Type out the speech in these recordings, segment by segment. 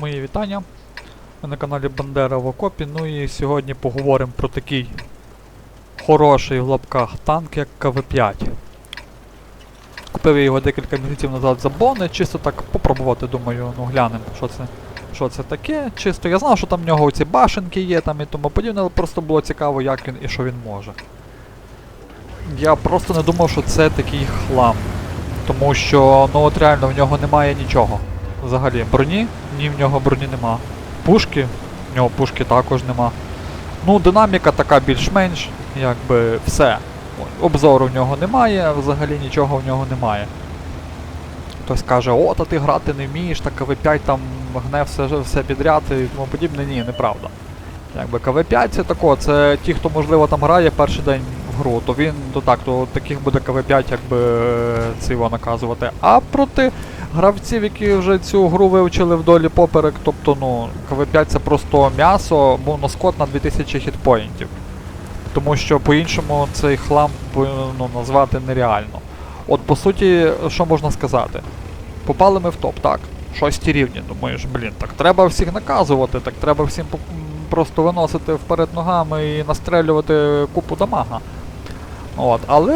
Мої вітання. Ви на каналі Бандера в Окопі. Ну і сьогодні поговоримо про такий хороший в лапках танк, як КВ-5. Купив я його декілька місяців назад за бони, чисто так попробувати, думаю, ну глянемо, що це, що це таке. Чисто я знав, що там в нього ці башенки є там і тому подібне, але просто було цікаво, як він і що він може. Я просто не думав, що це такий хлам. Тому що, ну от реально в нього немає нічого. Взагалі, броні, ні в нього броні нема. Пушки, в нього пушки також нема. Ну, динаміка така більш-менш, якби все. Обзору в нього немає, взагалі нічого в нього немає. Хтось каже, о, та ти грати не вмієш, та КВ5 там гне все, все підряд і тому подібне. Ні, неправда. Якби КВ5 це тако, це ті, хто можливо там грає перший день в гру, то він то так, то таких буде КВ5 якби циво наказувати. А проти гравців, які вже цю гру вивчили вдолі поперек, тобто ну, КВ5 це просто м'ясо, моноскот на 2000 хітпоінтів. Тому що по-іншому цей хлам ну, назвати нереально. От по суті, що можна сказати? Попали ми в топ, так. Шості рівні. Думаєш, блін, так треба всіх наказувати, так треба всім просто виносити вперед ногами і настрелювати купу дамага. От, але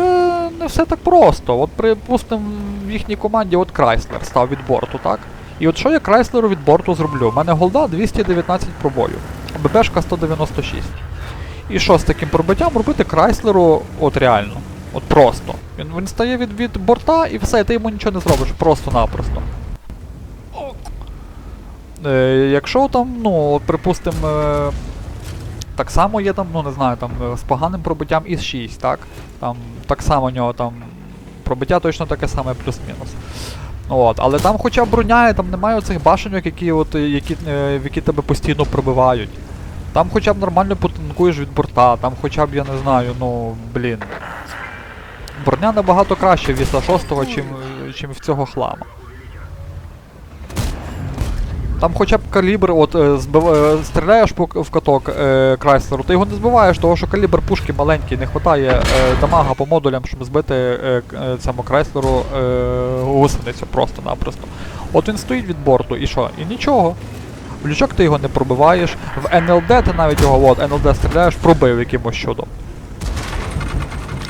не все так просто. От припустимо, їхній команді от Крайслер став від борту, так? І от що я Крайслеру від борту зроблю? У мене голда 219 пробою, ББшка 196. І що з таким пробиттям робити Крайслеру от реально? От просто. Він, він стає від, від борта і все, ти йому нічого не зробиш, просто-напросто. Е, якщо там, ну, припустимо, е, так само є там, ну не знаю, там е, з поганим пробиттям із 6, так? Там так само у нього там пробиття точно таке саме плюс-мінус. От, але там хоча б броня, там немає оцих башеньок, які, от, е, які, е, в які тебе постійно пробивають. Там хоча б нормально потанкуєш від борта, там хоча б, я не знаю, ну, блін. Броня набагато краще від 6-го, чим, чим в цього хлама. Там хоча б калібр, от е, збив, е, стріляєш в каток е, Крайслеру, ти його не збиваєш, тому що калібр пушки маленький, не вистачає е, дамага по модулям, щоб збити е, е, цьому Крайслеру е, гусеницю просто-напросто. От він стоїть від борту, і що? І нічого. В лючок ти його не пробиваєш, в НЛД ти навіть його от, НЛД стріляєш, пробив якимось чудом.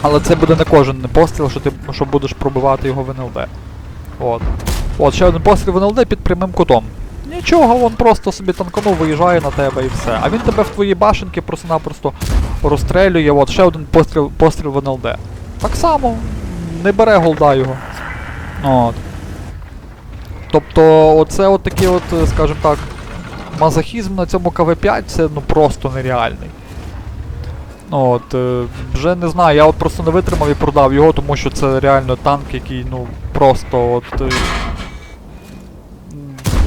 Але це буде не кожен постріл, що ти що будеш пробивати його в НЛД. От. От, ще один постріл в НЛД під прямим кутом. Нічого, він просто собі танканув, виїжджає на тебе і все. А він тебе в твої башенки просто-напросто розстрелює. От ще один постріл, постріл в НЛД. Так само, не бере голда його. От. Тобто, оце от такий от, скажімо так, мазохізм на цьому КВ5 це ну просто нереальний. От, е, вже не знаю, я от просто не витримав і продав його, тому що це реально танк, який, ну, просто от. е,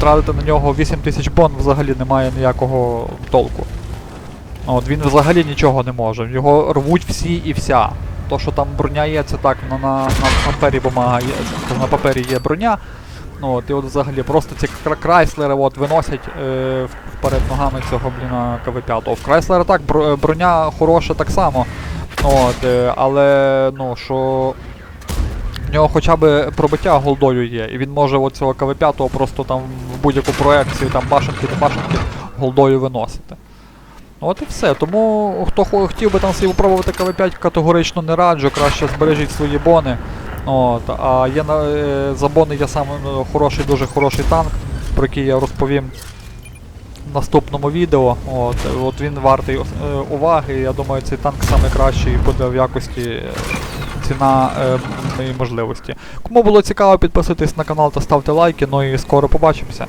Тратити на нього 8 тисяч бон взагалі немає ніякого толку. От, він взагалі нічого не може. Його рвуть всі і вся. То, що там броня є, це так, на, на, на папері бумага є, на папері є броня. Ну, от, і от взагалі просто ці кра- крайслери от, виносять е, вперед ногами цього бліна КВ5. В Крайслера так, бро- броня хороша так само. От, е, але ну, що в нього хоча б пробиття голдою є, і він може оцього КВ5 просто там будь-яку проекцію, там башенки не башенки голдою виносити. От і все. Тому хто хотів би там собі попробувати КВ5 категорично не раджу, краще збережіть свої бони. От, а є на, е, за бони є саме ну, хороший, дуже хороший танк, про який я розповім в наступному відео. От, от він вартий е, уваги. Я думаю, цей танк найкращий буде в якості е, ціна е, можливості. Кому було цікаво, підписуйтесь на канал та ставте лайки. Ну і скоро побачимося.